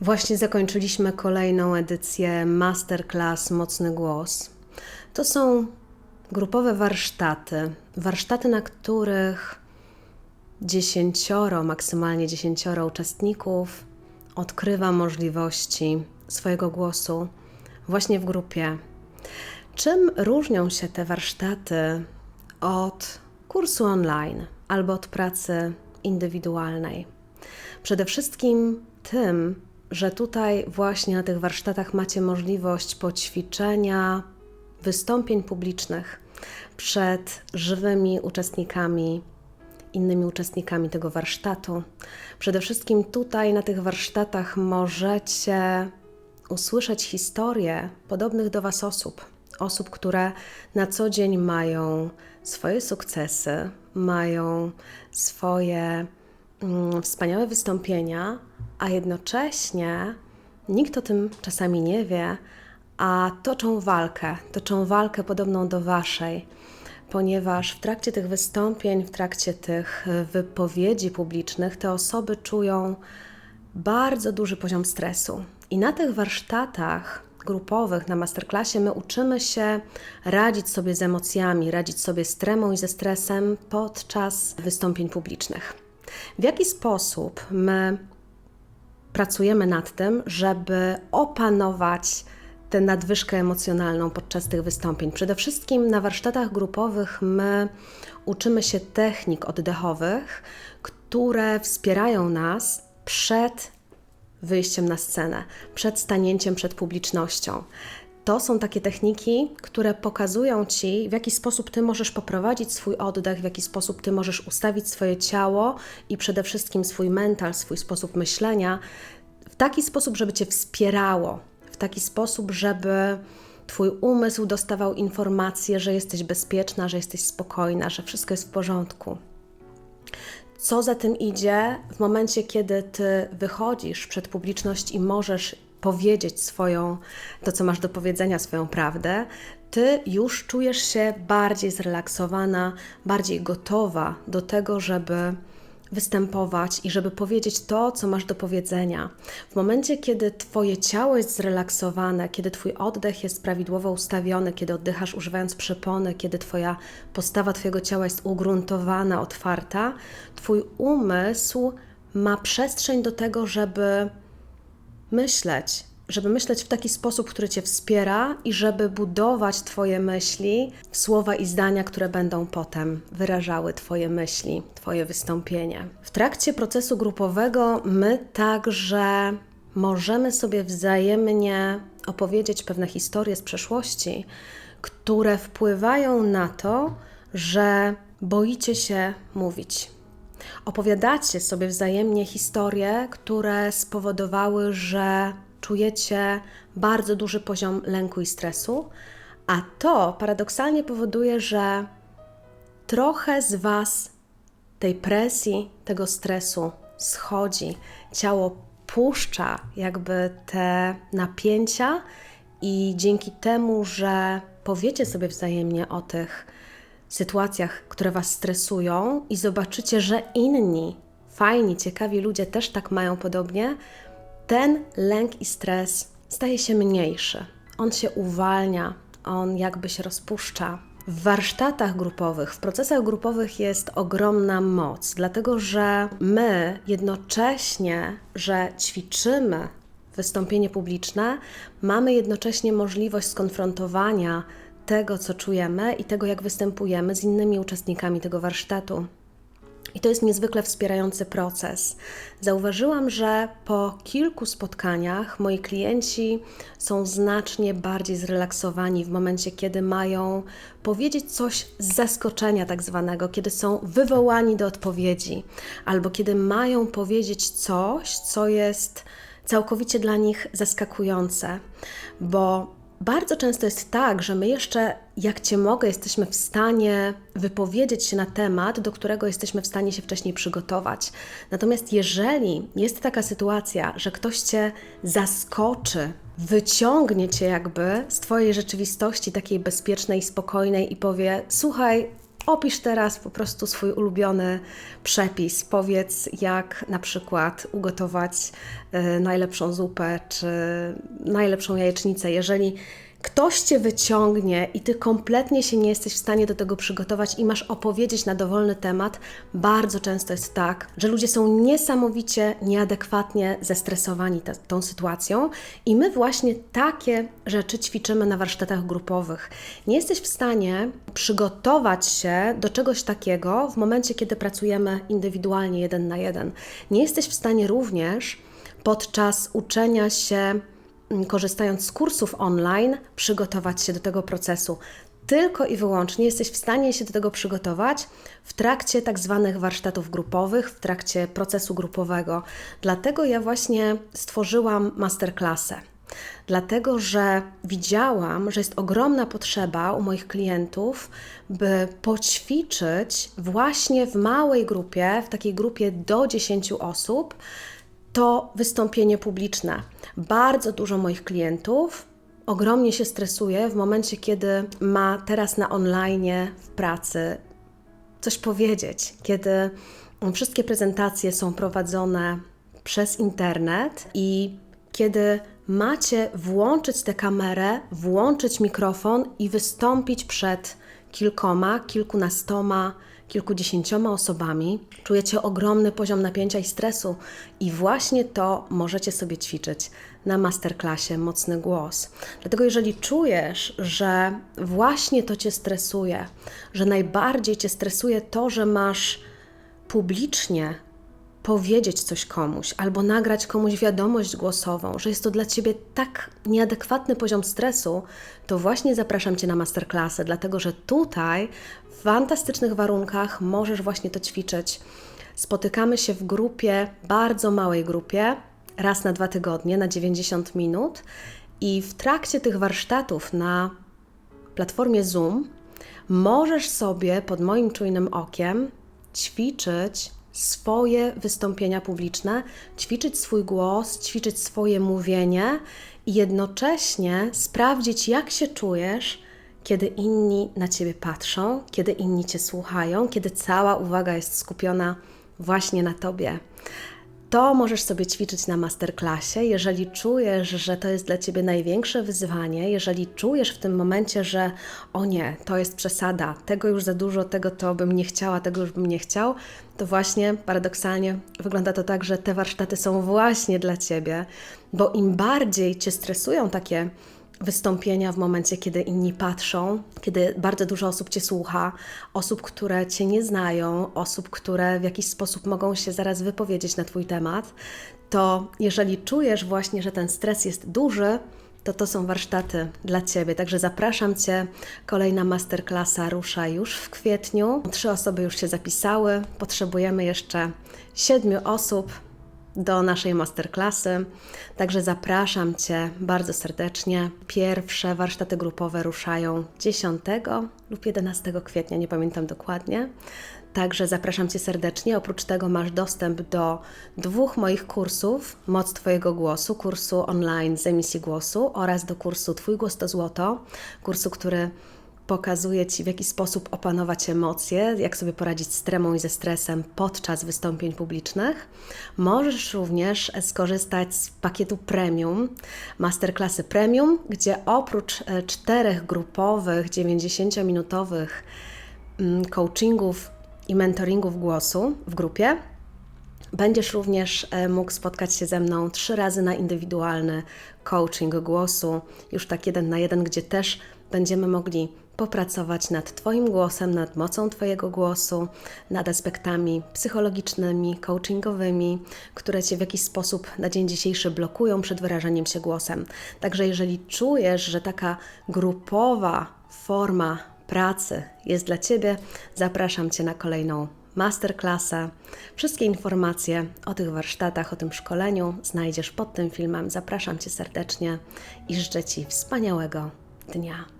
Właśnie zakończyliśmy kolejną edycję Masterclass Mocny Głos. To są grupowe warsztaty. Warsztaty, na których dziesięcioro, maksymalnie dziesięcioro uczestników odkrywa możliwości swojego głosu właśnie w grupie. Czym różnią się te warsztaty od kursu online albo od pracy indywidualnej? Przede wszystkim tym, że tutaj właśnie na tych warsztatach macie możliwość poćwiczenia wystąpień publicznych przed żywymi uczestnikami, innymi uczestnikami tego warsztatu. Przede wszystkim tutaj na tych warsztatach możecie usłyszeć historie podobnych do Was osób. Osób, które na co dzień mają swoje sukcesy, mają swoje wspaniałe wystąpienia, a jednocześnie nikt o tym czasami nie wie, a toczą walkę, toczą walkę podobną do Waszej, ponieważ w trakcie tych wystąpień, w trakcie tych wypowiedzi publicznych, te osoby czują bardzo duży poziom stresu. I na tych warsztatach grupowych, na masterclassie, my uczymy się radzić sobie z emocjami, radzić sobie z tremą i ze stresem podczas wystąpień publicznych. W jaki sposób my pracujemy nad tym, żeby opanować tę nadwyżkę emocjonalną podczas tych wystąpień. Przede wszystkim na warsztatach grupowych my uczymy się technik oddechowych, które wspierają nas przed wyjściem na scenę, przed stanięciem przed publicznością. To są takie techniki, które pokazują Ci, w jaki sposób Ty możesz poprowadzić swój oddech, w jaki sposób Ty możesz ustawić swoje ciało i przede wszystkim swój mental, swój sposób myślenia w taki sposób, żeby Cię wspierało, w taki sposób, żeby Twój umysł dostawał informację, że jesteś bezpieczna, że jesteś spokojna, że wszystko jest w porządku. Co za tym idzie, w momencie, kiedy Ty wychodzisz przed publiczność i możesz powiedzieć swoją, to co masz do powiedzenia, swoją prawdę, ty już czujesz się bardziej zrelaksowana, bardziej gotowa do tego, żeby występować i żeby powiedzieć to, co masz do powiedzenia. W momencie, kiedy Twoje ciało jest zrelaksowane, kiedy Twój oddech jest prawidłowo ustawiony, kiedy oddychasz używając przepony, kiedy Twoja postawa Twojego ciała jest ugruntowana, otwarta, Twój umysł ma przestrzeń do tego, żeby myśleć, żeby myśleć w taki sposób, który Cię wspiera i żeby budować Twoje myśli słowa i zdania, które będą potem wyrażały Twoje myśli, Twoje wystąpienie. W trakcie procesu grupowego my także możemy sobie wzajemnie opowiedzieć pewne historie z przeszłości, które wpływają na to, że boicie się mówić. Opowiadacie sobie wzajemnie historie, które spowodowały, że czujecie bardzo duży poziom lęku i stresu, a to paradoksalnie powoduje, że trochę z Was tej presji, tego stresu schodzi. Ciało puszcza jakby te napięcia, i dzięki temu, że powiecie sobie wzajemnie o tych sytuacjach, które Was stresują, i zobaczycie, że inni, fajni, ciekawi ludzie też tak mają podobnie, ten lęk i stres staje się mniejszy. On się uwalnia, on jakby się rozpuszcza. W warsztatach grupowych, w procesach grupowych jest ogromna moc, dlatego że my jednocześnie, że ćwiczymy wystąpienie publiczne, mamy jednocześnie możliwość skonfrontowania tego, co czujemy i tego, jak występujemy z innymi uczestnikami tego warsztatu. I to jest niezwykle wspierający proces. Zauważyłam, że po kilku spotkaniach moi klienci są znacznie bardziej zrelaksowani w momencie, kiedy mają powiedzieć coś z zaskoczenia, tak zwanego, kiedy są wywołani do odpowiedzi, albo kiedy mają powiedzieć coś, co jest całkowicie dla nich zaskakujące, bo bardzo często jest tak, że my jeszcze, jak Cię mogę, jesteśmy w stanie wypowiedzieć się na temat, do którego jesteśmy w stanie się wcześniej przygotować. Natomiast jeżeli jest taka sytuacja, że ktoś Cię zaskoczy, wyciągnie Cię jakby z Twojej rzeczywistości takiej bezpiecznej, spokojnej i powie: Słuchaj, Opisz teraz po prostu swój ulubiony przepis. Powiedz, jak na przykład ugotować y, najlepszą zupę czy najlepszą jajecznicę. Jeżeli ktoś cię wyciągnie i ty kompletnie się nie jesteś w stanie do tego przygotować i masz opowiedzieć na dowolny temat, bardzo często jest tak, że ludzie są niesamowicie nieadekwatnie zestresowani ta, tą sytuacją i my właśnie takie rzeczy ćwiczymy na warsztatach grupowych. Nie jesteś w stanie przygotować się do czegoś takiego w momencie, kiedy pracujemy indywidualnie jeden na jeden. Nie jesteś w stanie również podczas uczenia się korzystając z kursów online, przygotować się do tego procesu. Tylko i wyłącznie jesteś w stanie się do tego przygotować w trakcie tak zwanych warsztatów grupowych, w trakcie procesu grupowego. Dlatego ja właśnie stworzyłam masterclassę. Dlatego, że widziałam, że jest ogromna potrzeba u moich klientów, by poćwiczyć właśnie w małej grupie, w takiej grupie do 10 osób, to wystąpienie publiczne. Bardzo dużo moich klientów ogromnie się stresuje w momencie, kiedy ma teraz na online w pracy coś powiedzieć, kiedy wszystkie prezentacje są prowadzone przez internet i kiedy macie włączyć tę kamerę, włączyć mikrofon i wystąpić przed kilkoma, kilkunastoma kilkudziesięcioma osobami, czujecie ogromny poziom napięcia i stresu, i właśnie to możecie sobie ćwiczyć na masterclassie Mocny Głos. Dlatego, jeżeli czujesz, że właśnie to cię stresuje, że najbardziej cię stresuje to, że masz publicznie powiedzieć coś komuś albo nagrać komuś wiadomość głosową, że jest to dla ciebie tak nieadekwatny poziom stresu, to właśnie zapraszam cię na masterclassy, dlatego że tutaj w fantastycznych warunkach możesz właśnie to ćwiczyć. Spotykamy się w grupie, bardzo małej grupie, raz na dwa tygodnie, na 90 minut, i w trakcie tych warsztatów na platformie Zoom możesz sobie pod moim czujnym okiem ćwiczyć swoje wystąpienia publiczne, ćwiczyć swój głos, ćwiczyć swoje mówienie i jednocześnie sprawdzić, jak się czujesz, kiedy inni na ciebie patrzą, kiedy inni cię słuchają, kiedy cała uwaga jest skupiona właśnie na tobie. To możesz sobie ćwiczyć na masterclassie, jeżeli czujesz, że to jest dla ciebie największe wyzwanie, jeżeli czujesz w tym momencie, że o nie, to jest przesada, tego już za dużo, tego to bym nie chciała, tego już bym nie chciał, to właśnie paradoksalnie wygląda to tak, że te warsztaty są właśnie dla ciebie, bo im bardziej cię stresują takie wystąpienia w momencie, kiedy inni patrzą, kiedy bardzo dużo osób Cię słucha, osób, które Cię nie znają, osób, które w jakiś sposób mogą się zaraz wypowiedzieć na Twój temat, to jeżeli czujesz właśnie, że ten stres jest duży, to to są warsztaty dla Ciebie. Także zapraszam Cię. Kolejna masterclassa rusza już w kwietniu. Trzy osoby już się zapisały. Potrzebujemy jeszcze siedmiu osób do naszej masterclassy. Także zapraszam Cię bardzo serdecznie. Pierwsze warsztaty grupowe ruszają 10 lub 11 kwietnia, nie pamiętam dokładnie. Także zapraszam Cię serdecznie. Oprócz tego masz dostęp do dwóch moich kursów: Moc Twojego Głosu, kursu online z emisji głosu oraz do kursu Twój Głos to Złoto, kursu, który pokazuje Ci, w jaki sposób opanować emocje, jak sobie poradzić z tremą i ze stresem podczas wystąpień publicznych. Możesz również skorzystać z pakietu premium, masterclassy premium, gdzie oprócz e, czterech grupowych, 90-minutowych mm, coachingów i mentoringów głosu w grupie, Będziesz również e, mógł spotkać się ze mną trzy razy na indywidualny coaching głosu, już tak jeden na jeden, gdzie też będziemy mogli popracować nad Twoim głosem, nad mocą Twojego głosu, nad aspektami psychologicznymi, coachingowymi, które Cię w jakiś sposób na dzień dzisiejszy blokują przed wyrażaniem się głosem. Także jeżeli czujesz, że taka grupowa forma pracy jest dla Ciebie, zapraszam Cię na kolejną masterclassę. Wszystkie informacje o tych warsztatach, o tym szkoleniu znajdziesz pod tym filmem. Zapraszam Cię serdecznie i życzę Ci wspaniałego dnia.